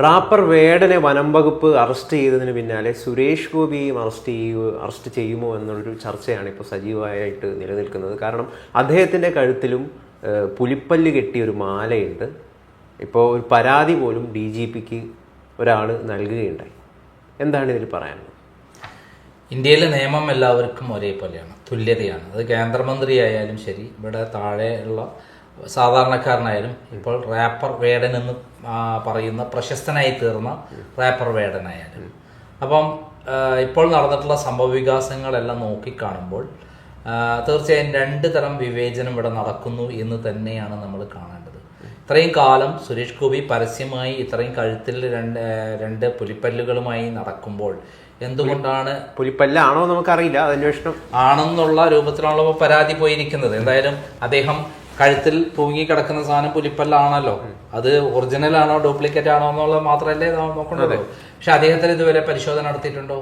Wrapper വേടനെ വനം വകുപ്പ് arrest ചെയ്തതിന് പിന്നാലെ സുരേഷ് ഗോപിയും അറസ്റ്റ് ചെയ്യുക അറസ്റ്റ് ചെയ്യുമോ എന്നുള്ളൊരു ചർച്ചയാണ് ഇപ്പോൾ സജീവമായിട്ട് നിലനിൽക്കുന്നത്. കാരണം അദ്ദേഹത്തിന്റെ കഴുത്തിലും പുലിപ്പല്ല് കെട്ടിയ ഒരു മാലയുണ്ട്. ഇപ്പോൾ ഒരു പരാതി പോലും ഡി ജി പിക്ക് ഒരാൾ നൽകുകയുണ്ടായി. എന്താണ് ഇതിൽ പറയാനുള്ളത്? ഇന്ത്യയിലെ നിയമം എല്ലാവർക്കും ഒരേപോലെയാണ് തുല്യതയാണ്. അത് കേന്ദ്രമന്ത്രിയായാലും ശരി ഇവിടെ താഴെയുള്ള സാധാരണക്കാരനായാലും ഇപ്പോൾ റാപ്പർ വേടൻ എന്ന് പറയുന്ന പ്രശസ്തനായി തീർന്ന റാപ്പർ വേടനായാലും. അപ്പം ഇപ്പോൾ നടന്നിട്ടുള്ള സംഭവ വികാസങ്ങളെല്ലാം നോക്കിക്കാണുമ്പോൾ തീർച്ചയായും രണ്ട് തരം വിവേചനം ഇവിടെ നടക്കുന്നു എന്ന് തന്നെയാണ് നമ്മൾ കാണേണ്ടത്. ഇത്രയും കാലം സുരേഷ് ഗോപി പരസ്യമായി ഇത്രയും കഴുത്തിൽ രണ്ട് രണ്ട് പുലിപ്പല്ലുകളുമായി നടക്കുമ്പോൾ എന്തുകൊണ്ടാണ് പുലിപ്പല്ലാണോ നമുക്കറിയില്ല അന്വേഷണം. ആണെന്നുള്ള രൂപത്തിലാണല്ലോ പരാതി പോയിരിക്കുന്നത്. എന്തായാലും അദ്ദേഹം കഴുത്തിൽ തൂങ്ങി കിടക്കുന്ന സാധനം പുലിപ്പല്ലാണല്ലോ. അത് ഒറിജിനൽ ആണോ ഡ്യൂപ്ലിക്കേറ്റ് ആണോ എന്നുള്ളത് മാത്രമല്ലേ നോക്കണ്ടത്. പക്ഷെ അദ്ദേഹത്തിന് ഇതുവരെ പരിശോധന നടത്തിയിട്ടുണ്ടോ?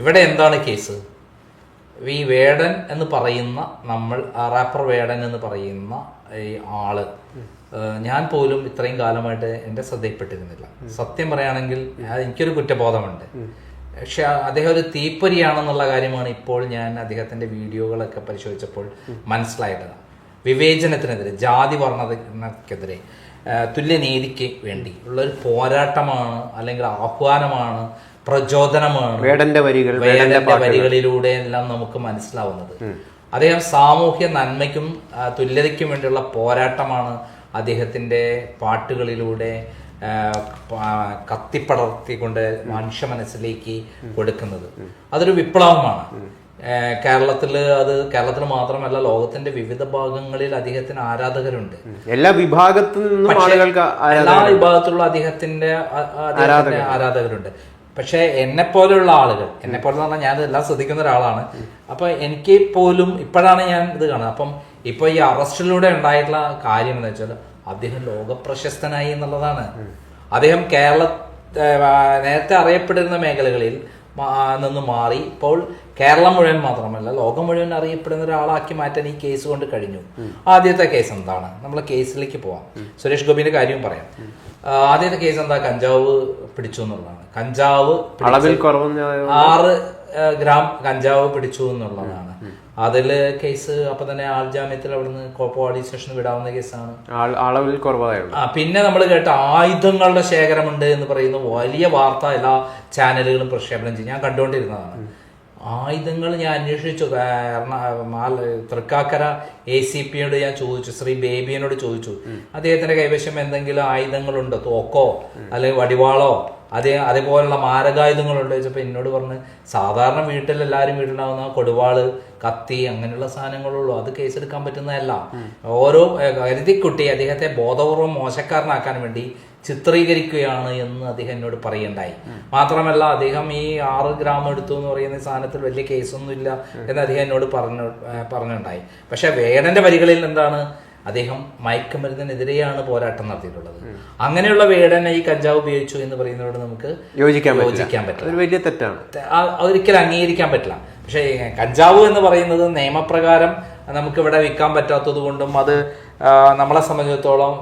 ഇവിടെ എന്താണ് കേസ്? ഈ വേടൻ എന്ന് പറയുന്ന നമ്മൾ റാപ്പർ വേടൻ എന്ന് പറയുന്ന ഈ ആൾ ഞാൻ പോലും ഇത്രയും കാലമായിട്ട് എന്റെ ശ്രദ്ധയിൽപ്പെട്ടിരുന്നില്ല. സത്യം പറയുകയാണെങ്കിൽ എനിക്കൊരു കുറ്റബോധമുണ്ട്. പക്ഷെ അദ്ദേഹം ഒരു തീപ്പൊരിയാണെന്നുള്ള കാര്യമാണ് ഇപ്പോൾ ഞാൻ അദ്ദേഹത്തിന്റെ വീഡിയോകളൊക്കെ പരിശോധിച്ചപ്പോൾ മനസ്സിലായത്. വിവേചനത്തിനെതിരെ ജാതി വർണതക്കെതിരെ തുല്യനീതിക്ക് വേണ്ടി ഉള്ള ഒരു പോരാട്ടമാണ് അല്ലെങ്കിൽ ആഹ്വാനമാണ് പ്രചോദനമാണ് വേടന്റെ വരികൾ വേടന്റെ വരികളിലൂടെ എല്ലാം നമുക്ക് മനസ്സിലാവുന്നത്. അദ്ദേഹം സാമൂഹ്യ നന്മയ്ക്കും തുല്യതയ്ക്കും വേണ്ടിയുള്ള പോരാട്ടമാണ് അദ്ദേഹത്തിന്റെ പാട്ടുകളിലൂടെ കത്തിപ്പടർത്തിക്കൊണ്ട് മനുഷ്യ മനസ്സിലേക്ക് കൊടുക്കുന്നത്. അതൊരു വിപ്ലവമാണ്. കേരളത്തിൽ അത് കേരളത്തിൽ മാത്രമല്ല ലോകത്തിന്റെ വിവിധ ഭാഗങ്ങളിൽ അദ്ദേഹത്തിന് ആരാധകരുണ്ട്. എല്ലാ വിഭാഗത്തിൽ നിന്നും ആളുകൾക്ക് എല്ലാ വിഭാഗത്തിലുള്ള അദ്ദേഹത്തിന്റെ ആരാധകരുണ്ട്. പക്ഷെ എന്നെ പോലെയുള്ള ആളുകൾ എന്നെ പോലെ പറഞ്ഞാൽ ഞാൻ എല്ലാം ശ്രദ്ധിക്കുന്ന ഒരാളാണ്. അപ്പൊ എനിക്ക് പോലും ഇപ്പോഴാണ് ഞാൻ ഇത് കാണുന്നത്. അപ്പം ഇപ്പൊ ഈ അറസ്റ്റിലൂടെ ഉണ്ടായിട്ടുള്ള കാര്യം എന്ന് വെച്ചാൽ അദ്ദേഹം ലോക പ്രശസ്തനായി എന്നുള്ളതാണ് അദ്ദേഹം കേരള നേരത്തെ അറിയപ്പെട്ടിരുന്ന മേഖലകളിൽ നിന്ന് മാറി. ഇപ്പോൾ കേരളം മുഴുവൻ മാത്രമല്ല ലോകം മുഴുവൻ അറിയപ്പെടുന്ന ഒരാളാക്കി മാറ്റാൻ ഈ കേസ് കൊണ്ട് കഴിഞ്ഞു. ആദ്യത്തെ കേസ് എന്താണ്? നമ്മൾ കേസിലേക്ക് പോവാം. സുരേഷ് ഗോപിന്റെ കാര്യവും പറയാം. ആദ്യത്തെ കേസ് എന്താ? കഞ്ചാവ് പിടിച്ചു എന്നുള്ളതാണ്. കഞ്ചാവ് അളവിൽ ആറ് ഗ്രാം കഞ്ചാവ് പിടിച്ചു എന്നുള്ളതാണ്. അതിൽ കേസ് അപ്പൊ തന്നെ ആൾ ജാമ്യത്തിൽ അവിടുന്ന് കോ- പോലീസ് സ്റ്റേഷനിൽ വിടാവുന്ന കേസാണ് അളവിൽ പിന്നെ നമ്മൾ കേട്ട ആയുധങ്ങളുടെ ശേഖരമുണ്ട് എന്ന് പറയുന്ന വലിയ വാർത്ത എല്ലാ ചാനലുകളും പ്രക്ഷേപണം ചെയ്യും. ഞാൻ കണ്ടുകൊണ്ടിരുന്നതാണ്. ആയുധങ്ങൾ ഞാൻ അന്വേഷിച്ചു. തൃക്കാക്കര എ സി പിയോട് ഞാൻ ചോദിച്ചു. ശ്രീ ബേബിയനോട് ചോദിച്ചു. അദ്ദേഹത്തിന്റെ കൈവശം എന്തെങ്കിലും ആയുധങ്ങളുണ്ടോ? തോക്കോ? അല്ലെങ്കിൽ വടിവാളോ? അതേ അതേപോലുള്ള മാരകായുധങ്ങൾ ചോദിച്ചപ്പോൾ എന്നോട് പറഞ്ഞ് സാധാരണ വീട്ടിൽ എല്ലാവരും വീട്ടിലുണ്ടാവുന്ന കൊടുവാൾ കത്തി അങ്ങനെയുള്ള സാധനങ്ങളുള്ളൂ. അത് കേസെടുക്കാൻ പറ്റുന്നതല്ല. ഓരോ കരുതിക്കുട്ടി അദ്ദേഹത്തെ ബോധപൂർവം മോശക്കാരനാക്കാൻ വേണ്ടി ചിത്രീകരിക്കുകയാണ് എന്ന് അദ്ദേഹം എന്നോട് പറയുണ്ടായി മാത്രമല്ല അദ്ദേഹം ഈ ആറ് ഗ്രാം എടുത്തു എന്ന് പറയുന്ന സാധനത്തിൽ വലിയ കേസൊന്നും ഇല്ല എന്ന് അദ്ദേഹം എന്നോട് പറഞ്ഞു പറഞ്ഞുണ്ടായി. പക്ഷെ വേടന്റെ വരികളിൽ എന്താണ്? അദ്ദേഹം മയക്കുമരുന്നിനെതിരെയാണ് പോരാട്ടം നടത്തിയിട്ടുള്ളത്. അങ്ങനെയുള്ള വേടനെ ഈ കഞ്ചാവ് ഉപയോഗിച്ചു എന്ന് പറയുന്നതോട് നമുക്ക് യോജിക്കാൻ യോജിക്കാൻ പറ്റില്ല. അതൊരു വലിയ തെറ്റാണ്. ഒരിക്കലും അംഗീകരിക്കാൻ പറ്റില്ല. പക്ഷേ കഞ്ചാവ് എന്ന് പറയുന്നത് നിയമപ്രകാരം നമുക്കിവിടെ വിൽക്കാൻ പറ്റാത്തത് കൊണ്ടും അത് നമ്മളെ സംബന്ധിച്ചിടത്തോളം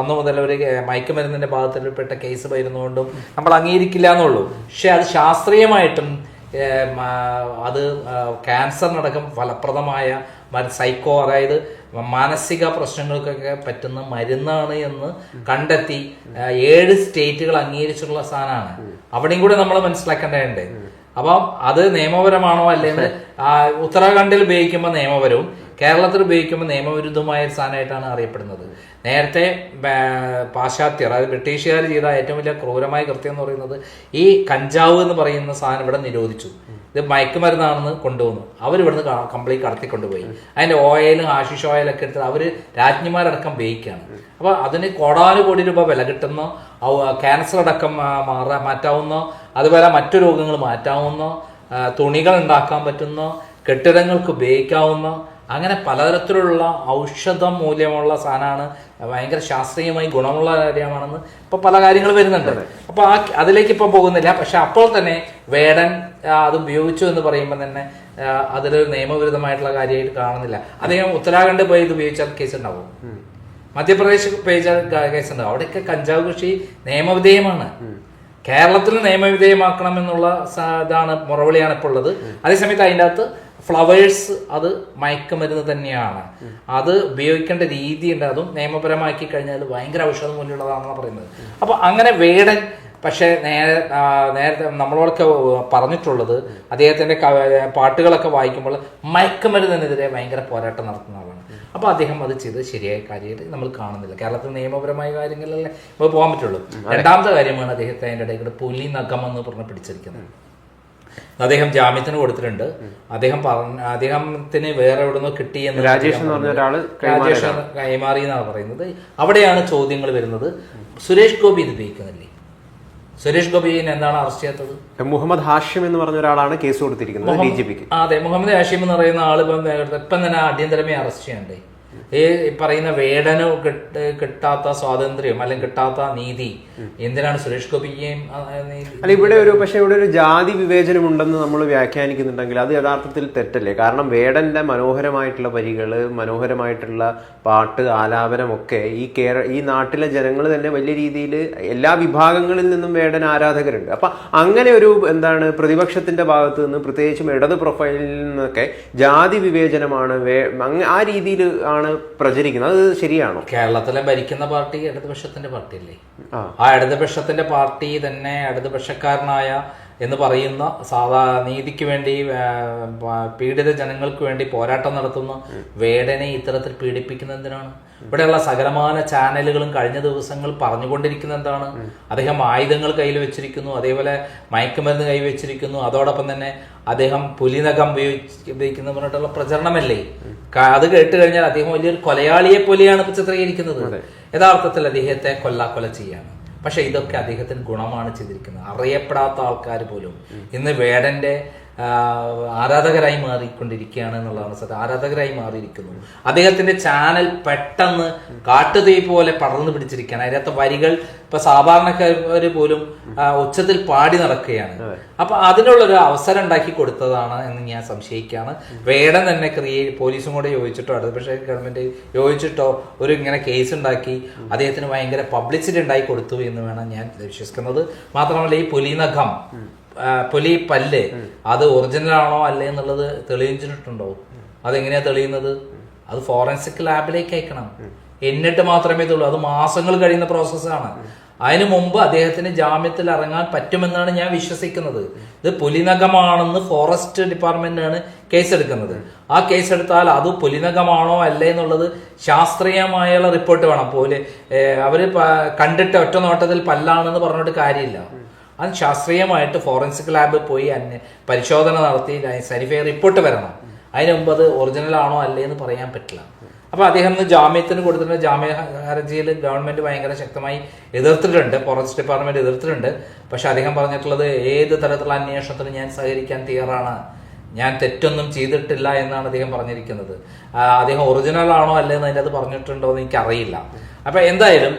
അന്ന് മുതൽ ഒരു മയക്കുമരുന്നിന്റെ ഭാഗത്തിൽപ്പെട്ട കേസ് വരുന്നതുകൊണ്ടും നമ്മൾ അംഗീകരിക്കില്ല എന്നുള്ളൂ. പക്ഷെ അത് ശാസ്ത്രീയമായിട്ടും അത് ക്യാൻസറിനടക്കം ഫലപ്രദമായ സൈക്കോ അതായത് മാനസിക പ്രശ്നങ്ങൾക്കൊക്കെ പറ്റുന്ന മരുന്നാണ് എന്ന് കണ്ടെത്തി ഏഴ് സ്റ്റേറ്റുകൾ അംഗീകരിച്ചിട്ടുള്ള സാധനമാണ്. അവിടെയും കൂടെ നമ്മൾ മനസ്സിലാക്കേണ്ടതുണ്ട്. അപ്പം അത് നിയമപരമാണോ അല്ലെങ്കിൽ ഉത്തരാഖണ്ഡിൽ ഉപയോഗിക്കുമ്പോൾ നിയമപരവും കേരളത്തിൽ ഉപയോഗിക്കുമ്പോൾ നിയമവിരുദ്ധമായ സാധനമായിട്ടാണ് അറിയപ്പെടുന്നത്. നേരത്തെ പാശ്ചാത്യർ അതായത് ബ്രിട്ടീഷുകാർ ചെയ്ത ഏറ്റവും വലിയ ക്രൂരമായ കൃത്യം എന്ന് പറയുന്നത് ഈ കഞ്ചാവ് എന്ന് പറയുന്ന സാധനം ഇവിടെ നിരോധിച്ചു. ഇത് മയക്കുമരുന്നാണെന്ന് കൊണ്ടുവന്നു. അവർ ഇവിടുന്ന് കംപ്ലീറ്റ് കടത്തി കൊണ്ടുപോയി അതിന്റെ ഓയിലും ആശിഷ് ഓയിലൊക്കെ എടുത്ത് അവർ രാജ്ഞിമാരടക്കം ഉപയോഗിക്കുകയാണ് അപ്പൊ അതിന് കോടാനുകോടി രൂപ വില കിട്ടുന്ന ക്യാൻസർ അടക്കം മാറാ മാറ്റാവുന്ന അതുപോലെ മറ്റു രോഗങ്ങൾ മാറ്റാവുന്ന തുണികൾ ഉണ്ടാക്കാൻ പറ്റുന്ന കെട്ടിടങ്ങൾക്ക് ഉപയോഗിക്കാവുന്ന അങ്ങനെ പലതരത്തിലുള്ള ഔഷധ മൂല്യമുള്ള സാധനമാണ്. ഭയങ്കര ശാസ്ത്രീയമായി ഗുണമുള്ള കാര്യമാണെന്ന് ഇപ്പൊ പല കാര്യങ്ങൾ വരുന്നുണ്ട്. അപ്പൊ ആ അതിലേക്ക് ഇപ്പൊ പോകുന്നില്ല. പക്ഷെ അപ്പോൾ തന്നെ വേടൻ അത് ഉപയോഗിച്ചു എന്ന് പറയുമ്പോൾ തന്നെ അതിലൊരു നിയമവിരുദ്ധമായിട്ടുള്ള കാര്യമായിട്ട് കാണുന്നില്ല. അദ്ദേഹം ഉത്തരാഖണ്ഡ് പോയി ഇത് ഉപയോഗിച്ചാൽ കേസ് ഉണ്ടാവും മധ്യപ്രദേശ് പേജ് കേസ് ഉണ്ട് അവിടെയൊക്കെ കഞ്ചാവ് കൃഷി നിയമവിധേയമാണ്. കേരളത്തിൽ നിയമവിധേയമാക്കണം എന്നുള്ള ഇതാണ് മുറവിളിയാണ് ഇപ്പോൾ ഉള്ളത്. അതേസമയത്ത് അതിന്റെ അകത്ത് ഫ്ലവേഴ്സ് അത് മയക്കുമരുന്ന് തന്നെയാണ്. അത് ഉപയോഗിക്കേണ്ട രീതിയുണ്ട് അതും നിയമപരമാക്കി കഴിഞ്ഞാൽ ഭയങ്കര ഔഷധം മൂല്യമുള്ളതാണെന്നാണ് പറയുന്നത്. അപ്പോൾ അങ്ങനെ വേടൻ പക്ഷേ നേരെ നേരത്തെ നമ്മളോടൊക്കെ പറഞ്ഞിട്ടുള്ളത് അദ്ദേഹത്തിന്റെ പാട്ടുകളൊക്കെ വായിക്കുമ്പോൾ മയക്കുമരുന്നിനെതിരെ ഭയങ്കര പോരാട്ടം നടത്തുന്ന ആളാണ്. അപ്പോൾ അദ്ദേഹം അത് ചെയ്ത് ശരിയായ കാര്യമായിട്ട് നമ്മൾ കാണുന്നില്ല. കേരളത്തിൽ നിയമപരമായ കാര്യങ്ങളിലല്ലേ നമുക്ക് പോകാൻ പറ്റുള്ളൂ. രണ്ടാമത്തെ കാര്യമാണ് അദ്ദേഹത്തെ അതിന്റെ ഇടയിൽ കൂടെ പുലി നഖം എന്ന് പറഞ്ഞ് പിടിച്ചിരിക്കുന്നത്. അദ്ദേഹം ജാമ്യത്തിന് കൊടുത്തിട്ടുണ്ട്. അദ്ദേഹം പറഞ്ഞ അദ്ദേഹത്തിന് വേറെ എവിടെ നിന്നോ കിട്ടിയെന്ന് രാജേഷ് എന്ന് പറഞ്ഞ ഒരാൾ രാജേഷ് കൈമാറി എന്നാണ് പറയുന്നത്. അവിടെയാണ് ചോദ്യങ്ങൾ വരുന്നത്. സുരേഷ് ഗോപി ഇത് ഉപയോഗിക്കുന്നില്ലേ? സുരേഷ് ഗോപിനെ എന്താണ് അറസ്റ്റ് ചെയ്യാത്തത്? മുഹമ്മദ് ഹാഷിം എന്ന് പറഞ്ഞ ഒരാളാണ് കേസ് കൊടുത്തിരിക്കുന്നത് ഡി ജി പിക്ക്. അതെ. മുഹമ്മദ് ഹാഷിം എന്ന് പറയുന്ന ആൾ ഇപ്പം ഇപ്പം തന്നെ അടിയന്തരമായി അറസ്റ്റ് ചെയ്യണ്ടേ ഈ പറയുന്ന വേടന കിട്ട കിട്ടാത്ത സ്വാതന്ത്ര്യം അല്ലെങ്കിൽ കിട്ടാത്ത നീതി എന്തിനാണ് സുരേഷ് ഗോപിക്കുകയും അല്ല ഇവിടെ ഒരു പക്ഷെ ഇവിടെ ഒരു ജാതി വിവേചനം ഉണ്ടെന്ന് നമ്മൾ വ്യാഖ്യാനിക്കുന്നുണ്ടെങ്കിൽ അത് യഥാർത്ഥത്തിൽ തെറ്റല്ലേ? കാരണം വേടന്റെ മനോഹരമായിട്ടുള്ള വരികൾ മനോഹരമായിട്ടുള്ള പാട്ട് ആലാപനമൊക്കെ ഈ കേര ഈ നാട്ടിലെ ജനങ്ങൾ തന്നെ വലിയ രീതിയിൽ എല്ലാ വിഭാഗങ്ങളിൽ നിന്നും വേടൻ ആരാധകരുണ്ട്. അപ്പൊ അങ്ങനെ ഒരു എന്താണ് പ്രതിപക്ഷത്തിന്റെ ഭാഗത്ത് നിന്ന് പ്രത്യേകിച്ചും ഇടത് പ്രൊഫൈലിൽ നിന്നൊക്കെ ജാതി വിവേചനമാണ് ആ രീതിയിൽ ആണ് പ്രചരിക്കുന്നത്. അത് ശരിയാണോ? കേരളത്തിലെ ഭരിക്കുന്ന പാർട്ടി ഇടതുപക്ഷത്തിന്റെ പാർട്ടി അല്ലേ ആ ഇടതുപക്ഷത്തിന്റെ പാർട്ടി തന്നെ ഇടതുപക്ഷക്കാരനായ എന്ന് പറയുന്ന സാധാ നീതിക്ക് വേണ്ടി പീഡിത ജനങ്ങൾക്ക് വേണ്ടി പോരാട്ടം നടത്തുന്ന വേടനെ ഇത്തരത്തിൽ പീഡിപ്പിക്കുന്ന എന്തിനാണ്? ഇവിടെയുള്ള സകലമാന ചാനലുകളും കഴിഞ്ഞ ദിവസങ്ങൾ പറഞ്ഞുകൊണ്ടിരിക്കുന്ന എന്താണ്? അദ്ദേഹം ആയുധങ്ങൾ കയ്യിൽ വെച്ചിരിക്കുന്നു അതേപോലെ മയക്കുമരുന്ന് കൈവച്ചിരിക്കുന്നു അതോടൊപ്പം തന്നെ അദ്ദേഹം പുലിനകം ഉപയോഗിച്ച് ഉപയോഗിക്കുന്ന പറഞ്ഞിട്ടുള്ള പ്രചരണമല്ലേ? അത് കേട്ട് കഴിഞ്ഞാൽ അദ്ദേഹം വലിയൊരു കൊലയാളിയെ പോലെയാണ് ചിത്രീകരിക്കുന്നത്. യഥാർത്ഥത്തിൽ അദ്ദേഹത്തെ കൊല്ലാക്കൊല ചെയ്യാണ് പക്ഷെ ഇതൊക്കെ അദ്ദേഹത്തിന് ഗുണമാണ് ചെയ്തിരിക്കുന്നത്. അറിയപ്പെടാത്ത ആൾക്കാർ പോലും. ഇന്ന് വേടന്റെ ആരാധകരായി മാറിക്കൊണ്ടിരിക്കുകയാണ് എന്നുള്ളതാണ് സത്യം. ആരാധകരായി മാറിയിരിക്കുന്നു. അദ്ദേഹത്തിന്റെ ചാനൽ പെട്ടെന്ന് കാട്ടുതീ പോലെ പടർന്നു പിടിച്ചിരിക്കുകയാണ്. അതിനകത്ത് വരികൾ ഇപ്പൊ സാധാരണക്കാര് പോലും ഉച്ചത്തിൽ പാടി നടക്കുകയാണ്. അപ്പൊ അതിനുള്ളൊരു അവസരം ഉണ്ടാക്കി കൊടുത്തതാണ് എന്ന് ഞാൻ സംശയിക്കുകയാണ്. വേടം തന്നെ ക്രിയേ പോലീസും കൂടെ യോജിച്ചിട്ടോ ഇടതുപക്ഷ ഗവൺമെന്റ് യോജിച്ചിട്ടോ ഒരു ഇങ്ങനെ കേസ് ഉണ്ടാക്കി അദ്ദേഹത്തിന് ഭയങ്കര പബ്ലിസിറ്റി ഉണ്ടായി കൊടുത്തു എന്ന് വേണം ഞാൻ വിശ്വസിക്കുന്നത്. മാത്രമല്ല ഈ പുലിനഖം പുലി പല്ല്. അത് ഒറിജിനൽ ആണോ അല്ലേ എന്നുള്ളത് തെളിയിച്ചിട്ടുണ്ടോ? അതെങ്ങനെയാ തെളിയുന്നത്? അത് ഫോറൻസിക് ലാബിലേക്ക് അയക്കണം. എന്നിട്ട് മാത്രമേ ഇതുള്ളൂ. അത് മാസങ്ങൾ കഴിയുന്ന പ്രോസസ്സാണ് അതിനു മുമ്പ് അദ്ദേഹത്തിന് ജാമ്യത്തിൽ ഇറങ്ങാൻ പറ്റുമെന്നാണ് ഞാൻ വിശ്വസിക്കുന്നത്. ഇത് പുലിനഖമാണെന്ന് ഫോറസ്റ്റ് ഡിപ്പാർട്ട്മെന്റാണ് കേസ് എടുക്കുന്നത് ആ കേസ് എടുത്താൽ അത് പുലിനഖമാണോ അല്ലേ എന്നുള്ളത് ശാസ്ത്രീയമായുള്ള റിപ്പോർട്ട് വേണം. പോലെ അവർ കണ്ടിട്ട് ഒറ്റ നോട്ടത്തിൽ പല്ലാണെന്ന് പറഞ്ഞിട്ട് കാര്യമില്ല. അത് ശാസ്ത്രീയമായിട്ട് ഫോറൻസിക് ലാബിൽ പോയി അന്യ പരിശോധന നടത്തി സർഫേ റിപ്പോർട്ട് വരണം. അതിന് മുമ്പ് അത് ഒറിജിനൽ ആണോ അല്ലേ എന്ന് പറയാൻ പറ്റില്ല. അപ്പോൾ അദ്ദേഹം ഇന്ന് ജാമ്യത്തിന് കൊടുത്തിട്ട് ജാമ്യ ഹർജിയിൽ ഗവൺമെന്റ് ഭയങ്കര ശക്തമായി എതിർത്തിട്ടുണ്ട്. Forest department എതിർത്തിട്ടുണ്ട്. പക്ഷെ അദ്ദേഹം പറഞ്ഞിട്ടുള്ളത് ഏത് തരത്തിലുള്ള അന്വേഷണത്തിന് ഞാൻ സഹകരിക്കാൻ തയ്യാറാണ്. ഞാൻ തെറ്റൊന്നും ചെയ്തിട്ടില്ല എന്നാണ് അദ്ദേഹം പറഞ്ഞിരിക്കുന്നത്. അദ്ദേഹം ഒറിജിനൽ ആണോ അല്ലേ എന്ന് അതിന്റെ അത് പറഞ്ഞിട്ടുണ്ടോ എന്ന് എനിക്കറിയില്ല. അപ്പൊ എന്തായാലും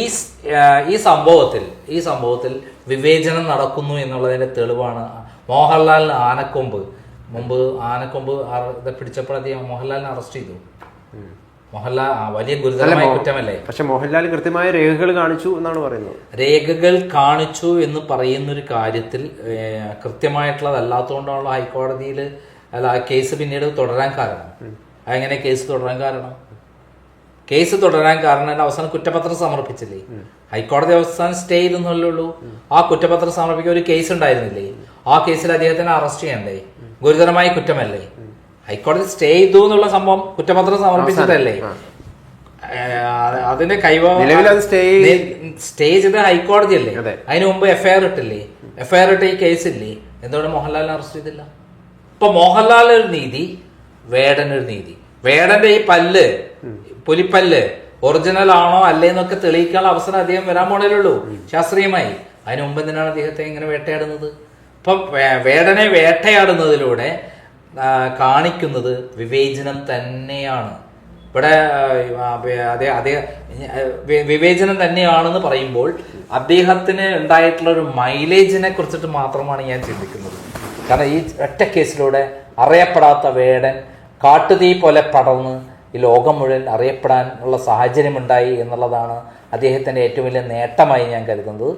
ഈ ഈ സംഭവത്തിൽ ഈ സംഭവത്തിൽ വിവേചനം നടക്കുന്നു എന്നുള്ളതിന്റെ തെളിവാണ്. മോഹൻലാലിന് ആനക്കൊമ്പ്. മുമ്പ് ആനക്കൊമ്പ് പിടിച്ചപ്പോൾ അദ്ദേഹം മോഹൻലാലിനെ അറസ്റ്റ് ചെയ്തു. മോഹൻലാൽ വലിയ ഗുരുതരമായ കുറ്റമല്ലേ? പക്ഷെ മോഹൻലാൽ കൃത്യമായ രേഖകൾ കാണിച്ചു എന്നാണ് പറയുന്നത്. രേഖകൾ കാണിച്ചു എന്ന് പറയുന്നൊരു കാര്യത്തിൽ കൃത്യമായിട്ടുള്ളതല്ലാത്തതുകൊണ്ടാണല്ലോ ഹൈക്കോടതിയിൽ അല്ല ആ കേസ് പിന്നീട് തുടരാൻ കാരണം. അതെങ്ങനെ കേസ് തുടരാൻ കാരണം? കേസ് തുടരാൻ കാരണം അവസാനം കുറ്റപത്രം സമർപ്പിച്ചില്ലേ? ഹൈക്കോടതി അവസാനം സ്റ്റേ ചെയ്തെന്നല്ലേ ഉള്ളൂ. ആ കുറ്റപത്രം സമർപ്പിക്കാൻ ഒരു കേസ് ഉണ്ടായിരുന്നില്ലേ? ആ കേസിൽ അദ്ദേഹത്തിനെ അറസ്റ്റ് ചെയ്യണ്ടേ? ഗുരുതരമായ കുറ്റമല്ലേ? ഹൈക്കോടതി സ്റ്റേ ചെയ്തു എന്നുള്ള സംഭവം കുറ്റപത്രം സമർപ്പിച്ചിട്ടല്ലേ? ഏഹ്, അതിന്റെ സ്റ്റേ ചെയ്ത ഹൈക്കോടതി അല്ലേ അതെ. അതിന് മുമ്പ് എഫ്ഐആർ ഇട്ടില്ലേ? എഫ്ഐആർ ഇട്ട ഈ കേസ് ഇല്ലേ? എന്തുകൊണ്ട് മോഹൻലാലിനെ അറസ്റ്റ് ചെയ്തില്ല? ഇപ്പൊ മോഹൻലാൽ ഒരു നീതി വേടൻ ഒരു നീതി. വേടന്റെ ഈ പല്ല് പുലിപ്പല്ല് ഒറിജിനൽ ആണോ അല്ലേന്നൊക്കെ തെളിയിക്കാനുള്ള അവസരം അദ്ദേഹം വരാൻ പോണേലുള്ളൂ. ശാസ്ത്രീയമായി. അതിനു മുമ്പ് എന്തിനാണ് അദ്ദേഹത്തെ ഇങ്ങനെ വേട്ടയാടുന്നത്? ഇപ്പൊ വേടനെ വേട്ടയാടുന്നതിലൂടെ കാണിക്കുന്നത് വിവേചനം തന്നെയാണ്. ഇവിടെ അതേ അതേ വിവേചനം തന്നെയാണെന്ന് പറയുമ്പോൾ അദ്ദേഹത്തിന് ഉണ്ടായിട്ടുള്ള ഒരു മൈലേജിനെ കുറിച്ചിട്ട് മാത്രമാണ് ഞാൻ ചിന്തിക്കുന്നത്. കാരണം ഈ ഒറ്റ കേസിലൂടെ അറിയപ്പെടാത്ത വേടൻ കാട്ടുതീ പോലെ പടർന്ന് ഈ ലോകം മുഴുവൻ അറിയപ്പെടാനുള്ള സാഹചര്യമുണ്ടായി എന്നുള്ളതാണ് അദ്ദേഹത്തിന്റെ ഏറ്റവും വലിയ നേട്ടമായി ഞാൻ കരുതുന്നത്.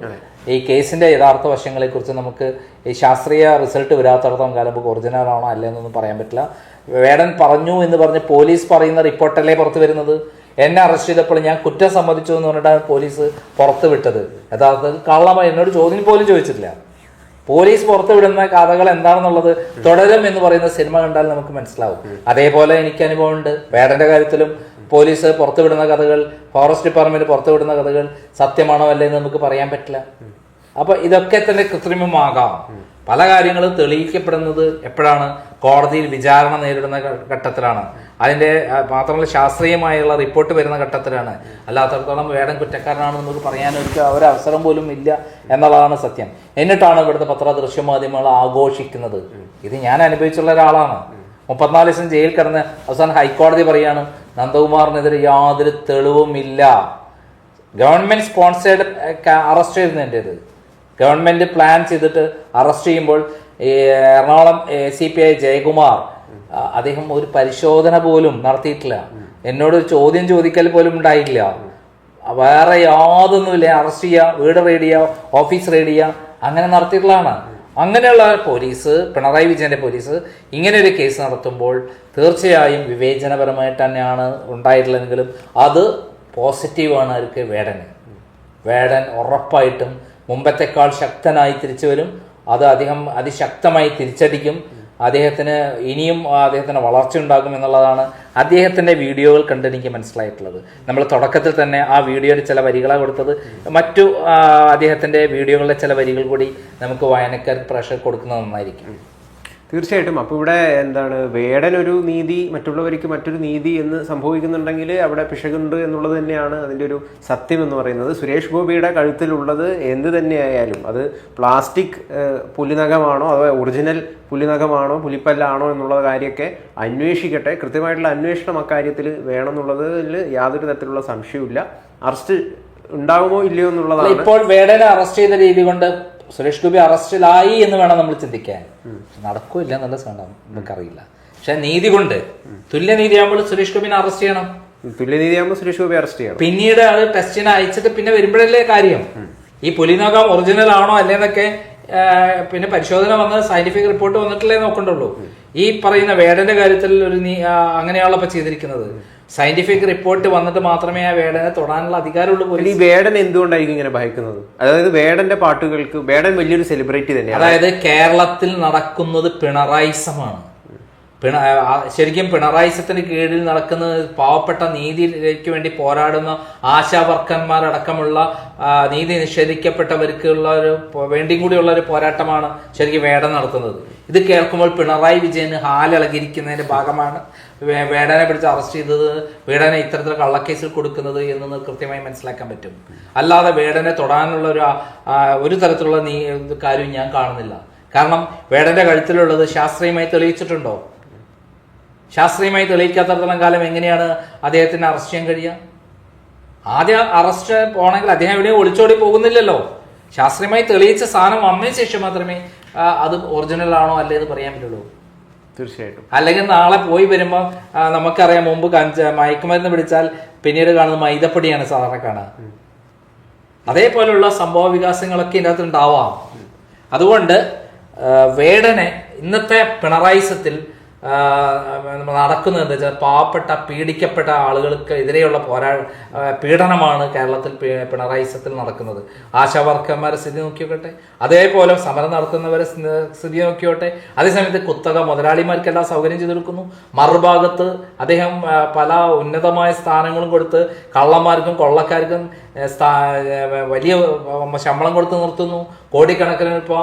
ഈ കേസിന്റെ യഥാർത്ഥ വശങ്ങളെക്കുറിച്ച് നമുക്ക് ഈ ശാസ്ത്രീയ റിസൾട്ട് വരാത്തടത്തോളം കാലം നമുക്ക് ഒറിജിനൽ ആണോ അല്ലെന്നൊന്നും പറയാൻ പറ്റില്ല. വേടൻ പറഞ്ഞു എന്ന് പറഞ്ഞ് പോലീസ് പറയുന്ന റിപ്പോർട്ടല്ലേ പുറത്തു വരുന്നത്? എന്നെ അറസ്റ്റ് ചെയ്തപ്പോൾ ഞാൻ കുറ്റം സമ്മതിച്ചു എന്ന് പറഞ്ഞിട്ടാണ് പോലീസ് പുറത്ത് വിട്ടത്. യഥാർത്ഥത്തിൽ കള്ളമായി എന്നോട് ചോദ്യം പോലും ചോദിച്ചിട്ടില്ല. പോലീസ് പുറത്തുവിടുന്ന കഥകൾ എന്താണെന്നുള്ളത് തുടരും എന്ന് പറയുന്ന സിനിമ കണ്ടാൽ നമുക്ക് മനസ്സിലാവും. അതേപോലെ എനിക്ക് അനുഭവമുണ്ട്. വേടന്റെ കാര്യത്തിലും പോലീസ് പുറത്തുവിടുന്ന കഥകൾ ഫോറസ്റ്റ് ഡിപ്പാർട്ട്മെന്റ് പുറത്തുവിടുന്ന കഥകൾ സത്യമാണോ അല്ലേ എന്ന് നമുക്ക് പറയാൻ പറ്റില്ല. അപ്പൊ ഇതൊക്കെ തന്നെ കൃത്രിമമാകാം. പല കാര്യങ്ങളും തെളിയിക്കപ്പെടുന്നത് എപ്പോഴാണ്? കോടതിയിൽ വിചാരണ നേരിടുന്ന ഘട്ടത്തിലാണ്. അതിന്റെ മാത്രമല്ല ശാസ്ത്രീയമായുള്ള റിപ്പോർട്ട് വരുന്ന ഘട്ടത്തിലാണ്. അല്ലാത്തടത്തോളം വേടം കുറ്റക്കാരനാണെന്ന് നമുക്ക് ഒരു അവസരം പോലും ഇല്ല എന്നുള്ളതാണ് സത്യം. എന്നിട്ടാണ് ഇവിടുത്തെ പത്ര ദൃശ്യമാധ്യമങ്ങൾ ആഘോഷിക്കുന്നത്. ഇത് ഞാൻ അനുഭവിച്ചുള്ള ഒരാളാണ്. മുപ്പത്തിനാല് ദിവസം ജയിൽ കിടന്ന് അവസാനം ഹൈക്കോടതി പറയാണ് നന്ദകുമാറിനെതിരെ യാതൊരു തെളിവുമില്ല. ഗവൺമെന്റ് സ്പോൺസേഡ് അറസ്റ്റ് ചെയ്യുന്നതിന്റെത് ഗവൺമെന്റ് പ്ലാൻ ചെയ്തിട്ട് അറസ്റ്റ് ചെയ്യുമ്പോൾ Ernakulam C P I Jayakumar അദ്ദേഹം ഒരു പരിശോധന പോലും നടത്തിയിട്ടില്ല. എന്നോട് ഒരു ചോദ്യം ചോദിക്കൽ പോലും ഉണ്ടായില്ല. വേറെ യാതൊന്നുമില്ല. അറസ്റ്റ് ചെയ്യുക വീട് റെയ്ഡ് ചെയ്യുക ഓഫീസ് റെയ്ഡ് ചെയ്യുക അങ്ങനെ നടത്തിയിട്ടുള്ളതാണ്. അങ്ങനെയുള്ള പോലീസ് പിണറായി വിജയന്റെ പോലീസ് ഇങ്ങനെ ഒരു കേസ് നടത്തുമ്പോൾ തീർച്ചയായും വിവേചനപരമായിട്ട് തന്നെയാണ് ഉണ്ടായിട്ടുള്ളതെങ്കിലും അത് പോസിറ്റീവാണ് അവർക്ക് വേടന്. വേടൻ ഉറപ്പായിട്ടും മുമ്പത്തെക്കാൾ ശക്തനായി തിരിച്ചു വരും. അത് അധികം അതിശക്തമായി തിരിച്ചടിക്കും. അദ്ദേഹത്തിന് ഇനിയും അദ്ദേഹത്തിന് വളർച്ച ഉണ്ടാകും എന്നുള്ളതാണ് അദ്ദേഹത്തിന്റെ വീഡിയോകൾ കണ്ട് എനിക്ക് മനസ്സിലായിട്ടുള്ളത്. നമ്മൾ തുടക്കത്തിൽ തന്നെ ആ വീഡിയോയുടെ ചില വരികളാണ് കൊടുത്തത്. മറ്റു അദ്ദേഹത്തിന്റെ വീഡിയോകളിലെ ചില വരികൾ കൂടി നമുക്ക് വായനക്കാർ പ്രഷർ കൊടുക്കുന്നത് നന്നായിരിക്കും. തീർച്ചയായിട്ടും. അപ്പോൾ ഇവിടെ എന്താണ് വേടനൊരു നീതി മറ്റുള്ളവർക്ക് മറ്റൊരു നീതി എന്ന് സംഭവിക്കുന്നുണ്ടെങ്കിൽ അവിടെ പിശകുണ്ട് എന്നുള്ളത് തന്നെയാണ് അതിന്റെ ഒരു സത്യം എന്ന് പറയുന്നത്. സുരേഷ് ഗോപിയുടെ കഴുത്തിലുള്ളത് എന്ത് തന്നെയായാലും അത് പ്ലാസ്റ്റിക് പുലിനകമാണോ അതോ ഒറിജിനൽ പുലിനകമാണോ പുലിപ്പല്ലാണോ എന്നുള്ള കാര്യമൊക്കെ അന്വേഷിക്കട്ടെ. കൃത്യമായിട്ടുള്ള അന്വേഷണം അക്കാര്യത്തിൽ വേണമെന്നുള്ളതിൽ യാതൊരു തരത്തിലുള്ള സംശയവുമില്ല. അറസ്റ്റ് ഉണ്ടാകുമോ ഇല്ലയോ എന്നുള്ളതാണ്. ഇപ്പോൾ വേടനെ അറസ്റ്റ് ചെയ്ത രീതി കൊണ്ട് സുരേഷ് ഗോപി അറസ്റ്റിലായി എന്ന് വേണം നമ്മൾ ചിന്തിക്കാൻ. നടക്കൂല്ല എന്നുള്ള സാധനം നമുക്കറിയില്ല. പക്ഷെ നീതി കൊണ്ട് തുല്യനീതിയാകുമ്പോൾ സുരേഷ് ഗോപിനെ അറസ്റ്റ് ചെയ്യണം. തുല്യനീതിയാകുമ്പോൾ സുരേഷ് ഗോപി അറസ്റ്റ് ചെയ്യണം. പിന്നീട് അത് ടെസ്റ്റിന് അയച്ചിട്ട് പിന്നെ വരുമ്പോഴല്ലേ കാര്യം? ഈ പുലിനോകം ഒറിജിനൽ ആണോ അല്ലേന്നൊക്കെ പിന്നെ പരിശോധന വന്ന് സയന്റിഫിക് റിപ്പോർട്ട് വന്നിട്ടില്ലേ നോക്കണ്ടുള്ളൂ ഈ പറയുന്ന വേടന്റെ കാര്യത്തിൽ ഒരു അങ്ങനെയാണല്ലോ ചെയ്തിരിക്കുന്നത്. സയന്റിഫിക് റിപ്പോർട്ട് വന്നിട്ട് മാത്രമേ ആ വേടനെ തൊടാനുള്ള അധികാരമുള്ളൂ ഈ വേടൻ എന്തുകൊണ്ടായിരിക്കും ഇങ്ങനെ ഭയക്കുന്നത്? അതായത് വേടന്റെ പാട്ടുകൾക്ക് വേടൻ വലിയൊരു സെലിബ്രിറ്റി തന്നെയാണ്. അതായത് കേരളത്തിൽ നടക്കുന്നത് പിണറായിസമാണ്. പിണ ശരിക്കും പിണറായിസത്തിന് കീഴിൽ നടക്കുന്ന പാവപ്പെട്ട നീതിക്ക് വേണ്ടി പോരാടുന്ന ആശാവർക്കന്മാരടക്കമുള്ള നീതി നിഷേധിക്കപ്പെട്ടവർക്കുള്ള ഒരു വേണ്ടിയും കൂടിയുള്ള ഒരു പോരാട്ടമാണ് ശരിക്കും വേടം നടത്തുന്നത്. ഇത് കേൾക്കുമ്പോൾ പിണറായി വിജയന് ഹാലിളകിയിരിക്കുന്നതിന്റെ ഭാഗമാണ്. വേടനെ പിടിച്ച് അറസ്റ്റ് ചെയ്തത് വേടാനെ ഇത്തരത്തിൽ കള്ളക്കേസിൽ കൊടുക്കുന്നത് എന്ന് കൃത്യമായി മനസ്സിലാക്കാൻ പറ്റും. അല്ലാതെ വേടനെ തൊടാനുള്ള ഒരു ഒരു തരത്തിലുള്ള നീ കാര്യം ഞാൻ കാണുന്നില്ല. കാരണം വേടന്റെ കഴുത്തിലുള്ളത് ശാസ്ത്രീയമായി തെളിയിച്ചിട്ടുണ്ടോ? ശാസ്ത്രീയമായി തെളിയിക്കാത്തടത്തോളം കാലം എങ്ങനെയാണ് അദ്ദേഹത്തിന് അറസ്റ്റ് ചെയ്യാൻ കഴിയുക? ആദ്യം അറസ്റ്റ് പോകണമെങ്കിൽ അദ്ദേഹം എവിടെയും ഒളിച്ചോടി പോകുന്നില്ലല്ലോ. ശാസ്ത്രീയമായി തെളിയിച്ച സാധനം വന്നതിന് ശേഷം മാത്രമേ അത് ഒറിജിനൽ ആണോ അല്ലേ എന്ന് പറയാൻ പറ്റുള്ളൂ. തീർച്ചയായിട്ടും. അല്ലെങ്കിൽ നാളെ പോയി വരുമ്പോൾ നമുക്കറിയാം മുമ്പ് കഞ്ച മയക്കുമരുന്ന് പിടിച്ചാൽ പിന്നീട് കാണുന്നത് മൈദപ്പൊടിയാണ് സാധാരണ കാണുക. അതേപോലെയുള്ള സംഭവ വികാസങ്ങളൊക്കെ ഇതിനകത്ത് ഉണ്ടാവാം. അതുകൊണ്ട് വേടനെ ഇന്നത്തെ പിണറായിസത്തിൽ ആ, നടക്കുന്നത് എന്താ വെച്ചാൽ പാവപ്പെട്ട പീഡിക്കപ്പെട്ട ആളുകൾക്ക് എതിരെയുള്ള പോരാ പീഡനമാണ് കേരളത്തിൽ പിണറായി പിണറായിസത്തിൽ നടക്കുന്നത്. ആശാവർക്കന്മാരെ സ്ഥിതി നോക്കിയോട്ടെ അതേപോലെ സമരം നടത്തുന്നവരെ സ്ഥി- സ്ഥിതി നോക്കിയോട്ടെ അതേസമയത്ത് കുത്തക മുതലാളിമാർക്കെല്ലാം സൗകര്യം ചെയ്തു കൊടുക്കുന്നു മറുഭാഗത്ത് അദ്ദേഹം പല ഉന്നതമായ സ്ഥാനങ്ങളും കൊടുത്ത് കള്ളന്മാർക്കും കൊള്ളക്കാർക്കും വലിയ ശമ്പളം കൊടുത്ത് നിർത്തുന്നു. കോടിക്കണക്കിന് ഇപ്പോൾ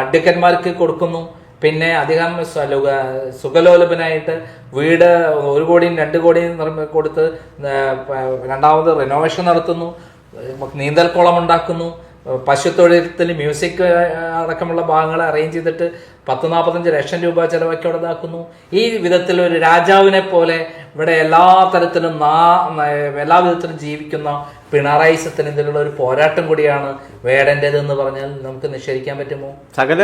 അഡ്വക്കന്മാർക്ക് കൊടുക്കുന്നു. പിന്നെ അധികം സുഖലോലപനായിട്ട് വീട് ഒരു കോടിയും രണ്ട് കോടിയും നിർമ്മി- കൊടുത്ത് രണ്ടാമത് റിനോവേഷൻ നടത്തുന്നു. നീന്തൽക്കുളം ഉണ്ടാക്കുന്നു. പശുത്തൊഴുത്തിൽ മ്യൂസിക് അടക്കമുള്ള ഭാഗങ്ങൾ അറേഞ്ച് ചെയ്തിട്ട് പത്ത് നാൽപ്പത്തഞ്ച് ലക്ഷം രൂപ ചെലവാക്കി അവിടെ ഇതാക്കുന്നു. ഈ വിധത്തിൽ ഒരു രാജാവിനെ പോലെ ഇവിടെ എല്ലാ തരത്തിലും നാ എല്ലാ വിധത്തിലും ജീവിക്കുന്ന പിണറായി സത്യനെതിരെയുള്ള ഒരു പോരാട്ടം കൂടിയാണ് വേടന്റെത് എന്ന് പറഞ്ഞാൽ നമുക്ക് നിഷേധിക്കാൻ പറ്റുമോ? സകല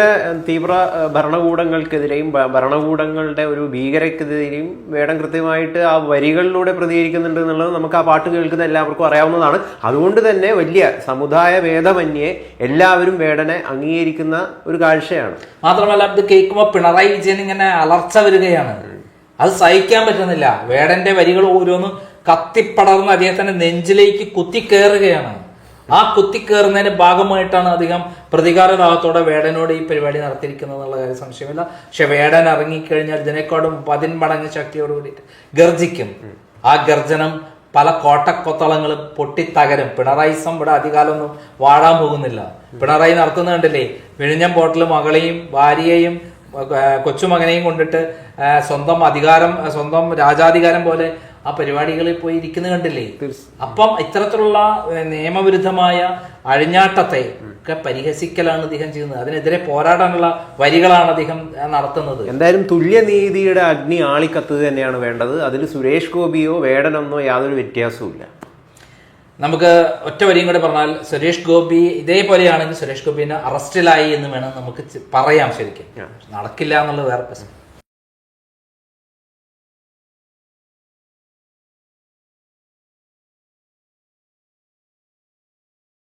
തീവ്ര ഭരണകൂടങ്ങൾക്കെതിരെയും ഭരണകൂടങ്ങളുടെ ഒരു ഭീകരക്കെതിരെയും വേടം കൃത്യമായിട്ട് ആ വരികളിലൂടെ പ്രതികരിക്കുന്നുണ്ട് എന്നുള്ളത് നമുക്ക് ആ പാട്ട് കേൾക്കുന്ന എല്ലാവർക്കും അറിയാവുന്നതാണ്. അതുകൊണ്ട് തന്നെ വലിയ സമുദായ ഭേദമന്യേ എല്ലാവരും വേടനെ അംഗീകരിക്കുന്ന ഒരു കാഴ്ചയാണ്. മാത്രമല്ല ഇത് കേൾക്കുമ്പോൾ പിണറായി വിജയൻ ഇങ്ങനെ അലർച്ച വരികയാണ്. അത് സഹിക്കാൻ പറ്റുന്നില്ല. വേടന്റെ വരികൾ ഓരോന്നും കത്തിപ്പടർന്ന് അദ്ദേഹത്തിന്റെ നെഞ്ചിലേക്ക് കുത്തിക്കേറുകയാണ്. ആ കുത്തിക്കേറുന്നതിന്റെ ഭാഗമായിട്ടാണ് അധികം പ്രതികാര ഭാഗത്തോടെ വേടനോട് ഈ പരിപാടി നടത്തിയിരിക്കുന്നത് എന്നുള്ള കാര്യം സംശയമില്ല. പക്ഷെ വേടൻ ഇറങ്ങിക്കഴിഞ്ഞാൽ ഇതിനേക്കാളും പതിന്മടങ്ങ് ശക്തിയോട് കൂടിയിട്ട് ഗർജിക്കും. ആ ഗർജനം പല കോട്ടക്കൊത്തളങ്ങളും പൊട്ടിത്തകരും. പിണറായിസം ഇവിടെ അധികാലമൊന്നും വാഴാൻ പോകുന്നില്ല. പിണറായി നടത്തുന്നുണ്ടല്ലേ വിഴിഞ്ഞം പോട്ടിൽ മകളെയും ഭാര്യയെയും കൊച്ചുമകനെയും കൊണ്ടിട്ട് സ്വന്തം അധികാരം സ്വന്തം രാജാധികാരം പോലെ ആ പരിപാടികളിൽ പോയി ഇരിക്കുന്നത് കണ്ടില്ലേ? അപ്പം ഇത്തരത്തിലുള്ള നിയമവിരുദ്ധമായ അഴിഞ്ഞാട്ടത്തെ ഒക്കെ പരിഹസിക്കലാണ് അദ്ദേഹം ചെയ്യുന്നത്. അതിനെതിരെ പോരാടാനുള്ള വരികളാണ് അദ്ദേഹം നടത്തുന്നത്. എന്തായാലും തുല്യനീതിയുടെ അഗ്നി ആളിക്കത്ത് തന്നെയാണ് വേണ്ടത്. അതിൽ സുരേഷ് ഗോപിയോ വേടനെന്നോ യാതൊരു വ്യത്യാസവുമില്ല നമുക്ക് ഒറ്റ വരിയും കൂടെ പറഞ്ഞാൽ സുരേഷ് ഗോപി ഇതേപോലെയാണെങ്കിൽ സുരേഷ് ഗോപിനെ അറസ്റ്റിലായി എന്ന് വേണം നമുക്ക് പറയാം ശരിക്കും. നടക്കില്ല എന്നുള്ളത് വേറെ പ്രശ്നം.